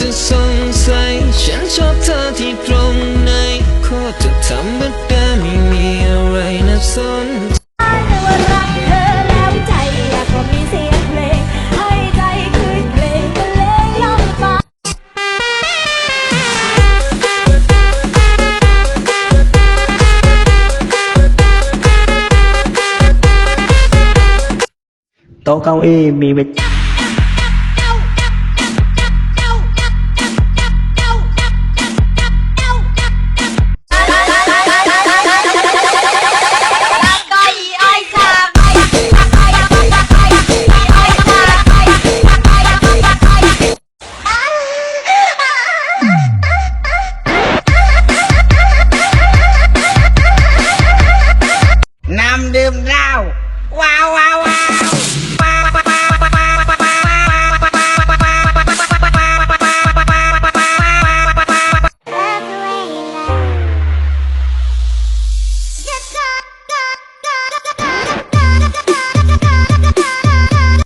จะสงสัย ฉันชอบเธอที่ตรงไหนโคตรจะธรรมดาไม่มีอะไรน่าสนแต่ว่ารักเธอแ wow, wow, wow. wow.